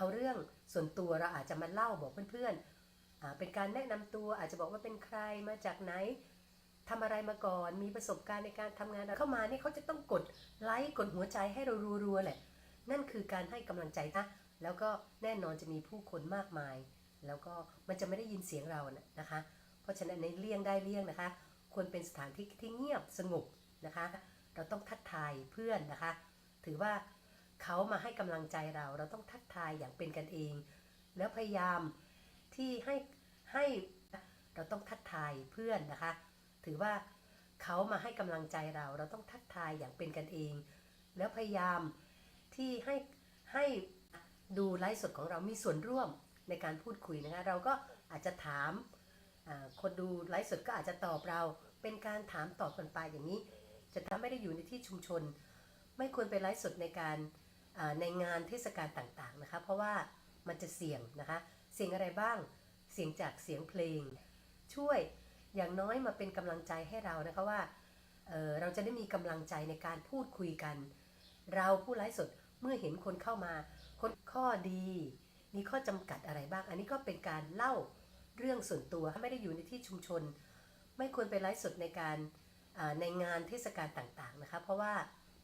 เอาเรื่องส่วนตัวเราอาจจะมาเล่าบอกเพื่อนๆเป็นการแนะนำตัวอาจจะบอกว่าเป็นใครมาจากไหนทำอะไรมาก่อนมีประสบการณ์ในการทำงานเข้ามาเนี่ยเขาจะต้องกดไลค์กดหัวใจให้เรารัวๆแหละนั่นคือการให้กำลังใจนะแล้วก็แน่นอนจะมีผู้คนมากมาย แล้วก็มันจะไม่ได้ยินเสียงเรานะนะคะ เพราะฉะนั้นในเลี่ยงได้เลี่ยงนะคะ ควรเป็นสถานที่ที่เงียบสงบนะคะ เราต้องทักทายเพื่อนนะคะ ถือว่า เขามาให้กำลังใจเรา เราต้องทักทายอย่างเป็นกันเอง แล้วพยายามที่ให้ให้เราต้องทักทายเพื่อนนะคะ ถือว่าเขามาให้กำลังใจเรา เราต้องทักทายอย่างเป็นกันเอง แล้วพยายามที่ให้ให้ดูไลฟ์สดของเรามีส่วนร่วมในการพูดคุยนะคะเราก็อาจจะถามคนดูไลฟ์สดก็อาจจะตอบเราเป็นการถามตอบกันไปอย่างนี้ จะทำไม่ได้อยู่ในที่ชุมชน ไม่ควรไปไลฟ์สดในการ ในงานเทศกาลต่างๆนะคะ เพราะว่ามันจะเสี่ยงนะคะ เสียงอะไรบ้าง เสียงจากเสียงเพลง ช่วยอย่างน้อยมาเป็นกำลังใจให้เรานะคะว่าเเราจะได้มีกำลังใจในการพูดคุยกัน เราผู้ไลฟ์สดเมื่อเห็นคนเข้ามาคนข้อดี มีข้อจำกัดอะไรบ้าง อันนี้ก็เป็นการเล่าเรื่องส่วนตัวไม่ได้อยู่ในที่ชุมชน ไม่ควรไปไลฟ์สดในการในงานเทศกาลต่างๆนะคะ เพราะว่า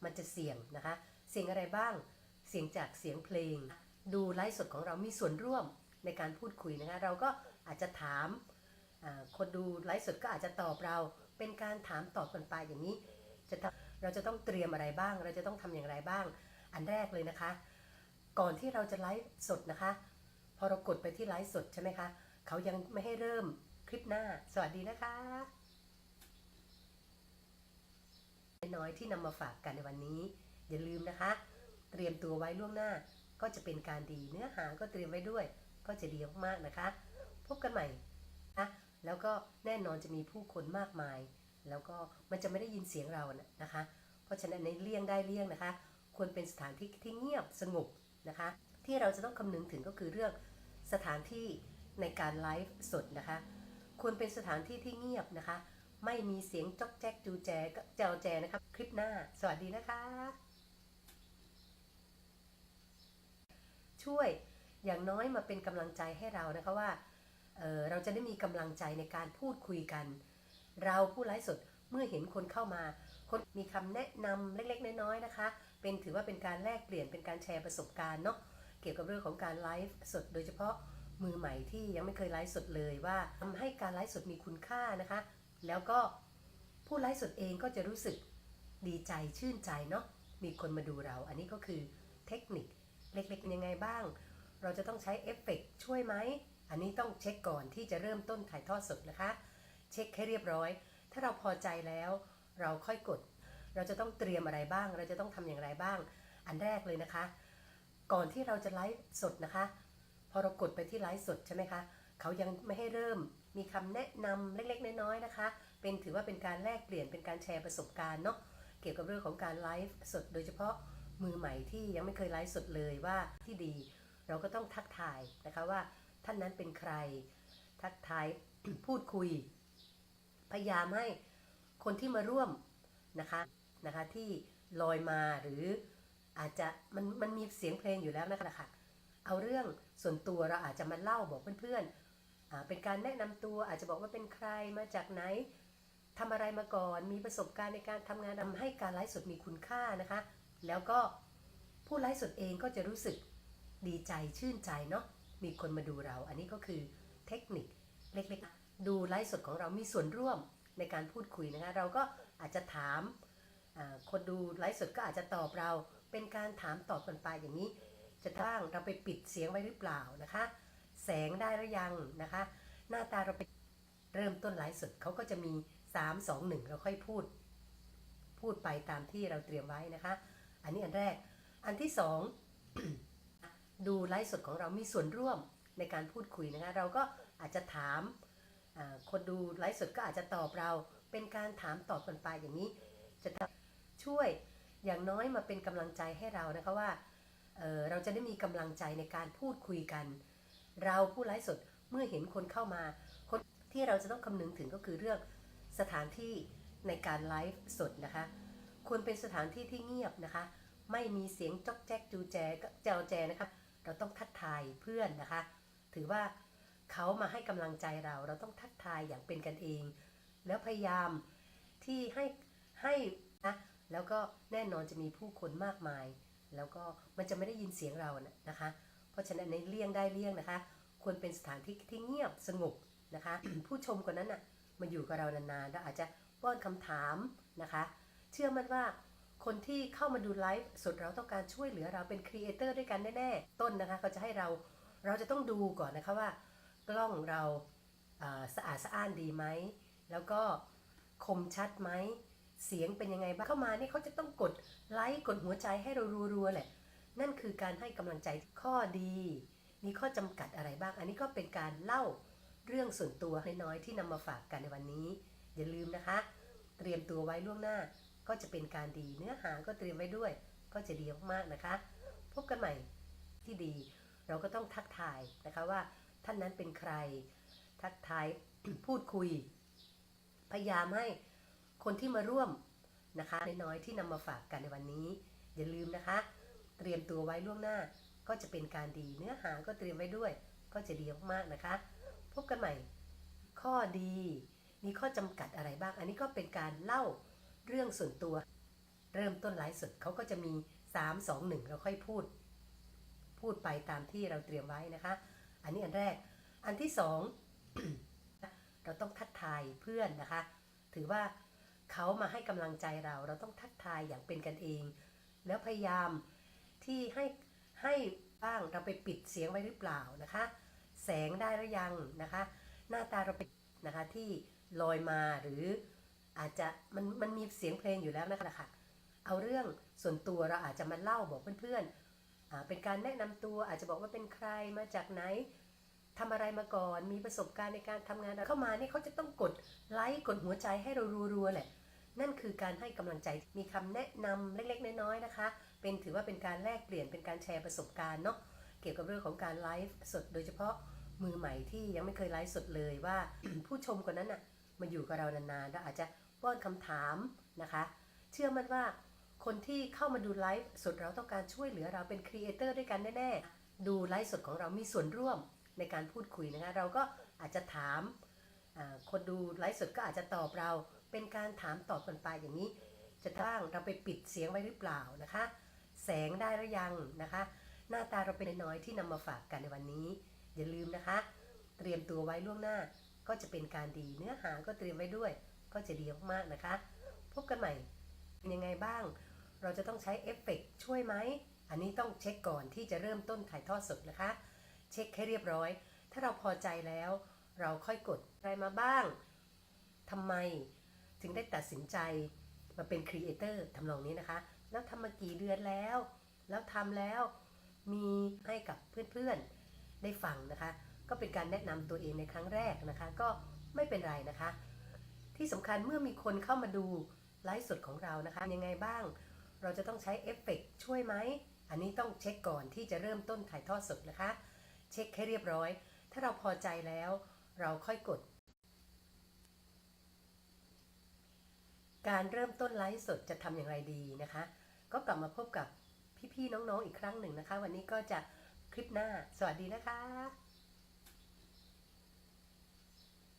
มันจะเสี่ยงนะคะ เสียงอะไรบ้าง เสียงจากเสียงเพลง ดูไลฟ์สดของเรามีส่วนร่วมในการพูดคุยนะคะเราก็อาจจะถามคนดูไลฟ์สดก็อาจจะตอบเราเป็นการถามตอบกันไปอย่างนี้จะเราจะต้องเตรียมอะไรบ้าง เราจะต้องทำอย่างไรบ้าง อันแรกเลยนะคะ ก่อนที่เราจะไลฟ์สดนะคะ พอเรากดไปที่ไลฟ์สดใช่ไหมคะเขายังไม่ให้เริ่มคลิปหน้า สวัสดีนะคะน้อยที่นำมาฝากกันในวันนี้ อย่าลืมนะคะ เตรียมตัวไว้ล่วงหน้า ก็จะเป็นการดีเนื้อหาก็เตรียมไว้ด้วย ก็จะดีมากๆนะคะ พบกันใหม่นะแล้วก็แน่นอนจะมีผู้คนมากมาย แล้วก็มันจะไม่ได้ยินเสียงเรานะนะคะ เพราะฉะนั้นในเลี่ยงได้เลี่ยงนะคะ ควรเป็นสถานที่ที่เงียบสงบนะคะ ที่เราจะต้องคำนึงถึงก็คือเรื่องสถานที่ในการไลฟ์สดนะคะ ควรเป็นสถานที่ที่เงียบนะคะ ไม่มีเสียงจอกแจ๊กจูแจก็แจวแจนะครับคลิปหน้า สวัสดีนะคะ ช่วยอย่างน้อยมาเป็นกำลังใจให้เรานะคะว่าเเราจะได้มีกำลังใจในการพูดคุยกัน เราผู้ไลฟ์สดเมื่อเห็นคนเข้ามา คนมีคำแนะนำเล็กๆ น้อยๆนะคะ เป็นถือว่าเป็นการแลกเปลี่ยนเป็นการแชร์ประสบการณ์เนาะเกี่ยวกับเรื่องของการไลฟ์สด โดยเฉพาะมือใหม่ที่ยังไม่เคยไลฟ์สดเลยว่าทำให้การไลฟ์สดมีคุณค่านะคะ แล้วก็ผู้ไลฟ์สดเองก็จะรู้สึกดีใจชื่นใจเนาะมีคนมาดูเรา อันนี้ก็คือเทคนิค เล็กๆยังไงบ้าง เราจะต้องใช้เอฟเฟกต์ช่วยไหม อันนี้ต้องเช็คก่อนที่จะเริ่มต้นถ่ายทอดสดนะคะ เช็คให้เรียบร้อย ถ้าเราพอใจแล้ว เราค่อยกด เราจะต้องเตรียมอะไรบ้าง เราจะต้องทำอย่างไรบ้าง อันแรกเลยนะคะ ก่อนที่เราจะไลฟ์สดนะคะ พอเรากดไปที่ไลฟ์สดใช่ไหมคะเขายังไม่ให้เริ่มมีคำแนะนำเล็กๆ น้อยๆนะคะ เป็นถือว่าเป็นการแลกเปลี่ยนเป็นการแชร์ประสบการณ์เนาะเกี่ยวกับเรื่องของการไลฟ์สดโดยเฉพาะ มือใหม่ที่ยังไม่เคยไลฟ์สดเลยว่าที่ดี เราก็ต้องทักทายนะคะว่าท่านนั้นเป็นใคร ทักทายพูดคุย พยายามให้คนที่มาร่วมนะคะนะคะที่ลอยมาหรืออาจจะมันมันมีเสียงเพลงอยู่แล้วนะคะเอาเรื่องส่วนตัวเราอาจจะมาเล่าบอกเพื่อนๆเป็นการแนะนำตัวอาจจะบอกว่าเป็นใครมาจากไหนทำอะไรมาก่อนมีประสบการณ์ในการทำงานทำให้การไลฟ์สดมีคุณค่านะคะ แล้วก็ผู้ไลฟ์สดเองก็จะรู้สึกดีใจชื่นใจเนาะมีคนมาดูเรา อันนี้ก็คือเทคนิคเล็กๆ ดูไลฟ์สดของเรามีส่วนร่วมในการพูดคุยนะคะเราก็อาจจะถามคนดูไลฟ์สดก็อาจจะตอบเราเป็นการถามตอบกันไปอย่างนี้ จะบ้งเราไปปิดเสียงไว้หรือเปล่านะคะ แสงได้หรือยังนะคะ หน้าตาเราไปเริ่มต้นไลฟ์สดเขาก็จะมี 3 2 1 เราค่อยพูด พูดไปตามที่เราเตรียมไว้นะคะ อันนี้อันแรก อันที่สองดูไลฟ์สดของเรามีส่วนร่วมในการพูดคุยนะคะเราก็อาจจะถามคนดูไลฟ์สดก็อาจจะตอบเราเป็นการถามตอบกันไปอย่างนี้ จะช่วยอย่างน้อยมาเป็นกำลังใจให้เรานะคะว่าเเราจะได้มีกำลังใจในการพูดคุยกัน เราผู้ไลฟ์สดเมื่อเห็นคนเข้ามา คนที่เราจะต้องคำนึงถึงก็คือเรื่องสถานที่ในการไลฟ์สดนะคะ ควรเป็นสถานที่ที่เงียบนะคะ ไม่มีเสียงจ๊อกแจ๊กจูแจก็แจวแจนะคะ เราต้องทักทายเพื่อนนะคะ ถือว่าเขามาให้กำลังใจเรา เราต้องทักทายอย่างเป็นกันเอง แล้วพยายามที่ให้ให้นะแล้วก็แน่นอนจะมีผู้คนมากมาย แล้วก็มันจะไม่ได้ยินเสียงเรานะนะคะ เพราะฉะนั้นในเลี่ยงได้เลี่ยงนะคะ ควรเป็นสถานที่ที่เงียบสงบนะคะ ผู้ชมคนนั้นน่ะมาอยู่กับเรานานๆแล้วอาจจะป้อนคำถามนะคะ เชื่อมั่นว่าคนที่เข้ามาดูไลฟ์สดเราต้องการช่วยเหลือเราเป็นครีเอเตอร์ด้วยกันแน่ๆ ต้นนะคะเขาจะให้เราเราจะต้องดูก่อนนะคะว่ากล้องเราสะอาดสะอ้านดีไหม แล้วก็คมชัดไหม เสียงเป็นยังไงบ้าง เข้ามานี่เขาจะต้องกดไลค์กดหัวใจให้เรารัวๆแหละ นั่นคือการให้กำลังใจข้อดี มีข้อจำกัดอะไรบ้าง อันนี้ก็เป็นการเล่าเรื่องส่วนตัวน้อยๆที่นำมาฝากกันในวันนี้ อย่าลืมนะคะ เตรียมตัวไว้ล่วงหน้า ก็จะเป็นการดีเนื้อหาก็เตรียมไว้ด้วย ก็จะดีมากๆนะคะ พบกันใหม่ที่ดี เราก็ต้องทักทายนะคะว่าท่านนั้นเป็นใคร ทักทายพูดคุย พยายามให้คนที่มาร่วมนะคะน้อยๆที่นำมาฝากกันในวันนี้ อย่าลืมนะคะ เตรียมตัวไว้ล่วงหน้า ก็จะเป็นการดีเนื้อหาก็เตรียมไว้ด้วย ก็จะดีมากๆนะคะ พบกันใหม่ ข้อดี มีข้อจำกัดอะไรบ้าง อันนี้ก็เป็นการเล่า เรื่องส่วนตัว เริ่มต้นไลฟ์สดเขาก็จะมี 3 2 1 เราค่อยพูด พูดไปตามที่เราเตรียมไว้นะคะ อันนี้อันแรก อันที่สองเราต้องทักทายเพื่อนนะคะ ถือว่าเขามาให้กำลังใจเรา เราต้องทักทายอย่างเป็นกันเอง แล้วพยายามที่ให้ให้บ้างเราไปปิดเสียงไว้หรือเปล่านะคะ แสงได้หรือยังนะคะ หน้าตาเราไปนะคะที่ลอยมาหรือ อาจจะมันมันมีเสียงเพลงอยู่แล้วนะคะเอาเรื่องส่วนตัวเราอาจจะมาเล่าบอกเพื่อนๆเป็นการแนะนำตัวอาจจะบอกว่าเป็นใครมาจากไหนทำอะไรมาก่อน มีประสบการณ์ในการทำงานเข้ามานี่เขาจะต้องกดไลค์กดหัวใจให้เรารัวๆแหละนั่นคือการให้กำลังใจมีคำแนะนำเล็กๆ น้อยๆนะคะ เป็นถือว่าเป็นการแลกเปลี่ยนเป็นการแชร์ประสบการณ์เนาะเกี่ยวกับเรื่องของการไลฟ์สดโดยเฉพาะมือใหม่ที่ยังไม่เคยไลฟ์สดเลยว่าผู้ชมคนนั้นน่ะมาอยู่กับเรานานๆแล้วอาจจะ ป้อนคำถามนะคะ เชื่อมั่นว่าคนที่เข้ามาดูไลฟ์สดเราต้องการช่วยเหลือเราเป็นครีเอเตอร์ด้วยกันแน่ๆ ดูไลฟ์สดของเรามีส่วนร่วมในการพูดคุยนะคะ เราก็อาจจะถาม คนดูไลฟ์สดก็อาจจะตอบเราเป็นการถามตอบกันไปอย่างนี้ จะบ้งเราไปปิดเสียงไว้หรือเปล่านะคะ แสงได้หรือยังนะคะ หน้าตาเราเป็นน้อยที่นำมาฝากกันในวันนี้ อย่าลืมนะคะ เตรียมตัวไว้ล่วงหน้าก็จะเป็นการดีเนื้อหาก็เตรียมไว้ด้วย ก็จะดีมากๆนะคะ พบกันใหม่เป็นยังไงบ้าง เราจะต้องใช้เอฟเฟกต์ช่วยไหม อันนี้ต้องเช็คก่อนที่จะเริ่มต้นถ่ายทอดสดนะคะ เช็คให้เรียบร้อย ถ้าเราพอใจแล้ว เราค่อยกดอะไรมาบ้างทำไมถึงได้ตัดสินใจมาเป็นครีเอเตอร์ทำนองนี้นะคะ แล้วทำมากี่เดือนแล้ว แล้วทำแล้วมีให้กับเพื่อนๆ ได้ฟังนะคะ ก็เป็นการแนะนำตัวเองในครั้งแรกนะคะ ก็ไม่เป็นไรนะคะ ที่สำคัญเมื่อมีคนเข้ามาดูไลฟ์สดของเรานะคะยังไงบ้าง เราจะต้องใช้เอฟเฟกต์ช่วยไหม อันนี้ต้องเช็คก่อนที่จะเริ่มต้นถ่ายทอดสดนะคะ เช็คให้เรียบร้อย ถ้าเราพอใจแล้ว เราค่อยกด การเริ่มต้นไลฟ์สดจะทำอย่างไรดีนะคะ ก็กลับมาพบกับพี่ๆน้องๆอีกครั้งหนึ่งนะคะ วันนี้ก็จะคลิปหน้า สวัสดีนะคะ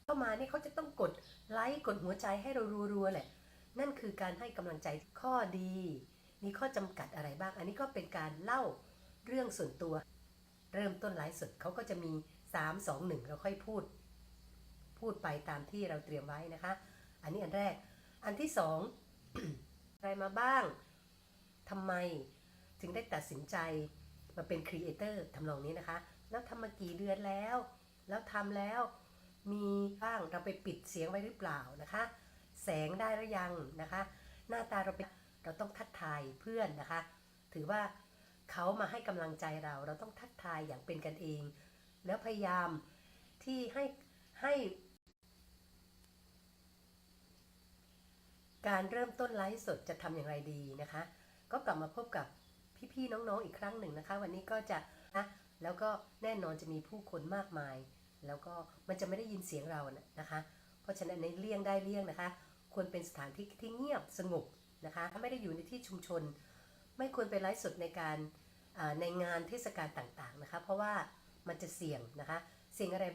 เข้ามาเนี่ยเขาจะต้องกดไลค์กดหัวใจให้เรารัวๆแหละนั่นคือการให้กำลังใจข้อดี มีข้อจำกัดอะไรบ้าง อันนี้ก็เป็นการเล่าเรื่องส่วนตัว เริ่มต้นไลฟ์สดเขาก็จะมี 3 2 1 เราค่อยพูด พูดไปตามที่เราเตรียมไว้นะคะ อันนี้อันแรก อันที่สองอะไรมาบ้างทำไมถึงได้ตัดสินใจมาเป็นครีเอเตอร์ทำนองนี้นะคะ แล้วทำมากี่เดือนแล้ว แล้วทำแล้ว มีบ้างเราไปปิดเสียงไว้หรือเปล่านะคะ แสงได้หรือยังนะคะ หน้าตาเราเป็นเราต้องทักทายเพื่อนนะคะ ถือว่าเขามาให้กำลังใจเรา เราต้องทักทายอย่างเป็นกันเอง แล้วพยายามที่ให้ให้การเริ่มต้นไลฟ์สดจะทำอย่างไรดีนะคะ ก็กลับมาพบกับพี่ๆน้องๆอีกครั้งหนึ่งนะคะ วันนี้ก็จะนะแล้วก็แน่นอนจะมีผู้คนมากมาย แล้วก็มันจะไม่ได้ยินเสียงเรานะคะ เพราะฉะนั้นในเลี่ยงได้เลี่ยงนะคะ ควรเป็นสถานที่ที่เงียบสงบนะคะ ถ้าไม่ได้อยู่ในที่ชุมชน ไม่ควรไปไลฟ์สดในการในงานเทศกาลต่างๆนะคะ เพราะว่ามันจะเสี่ยงนะคะ เสี่ยงอะไร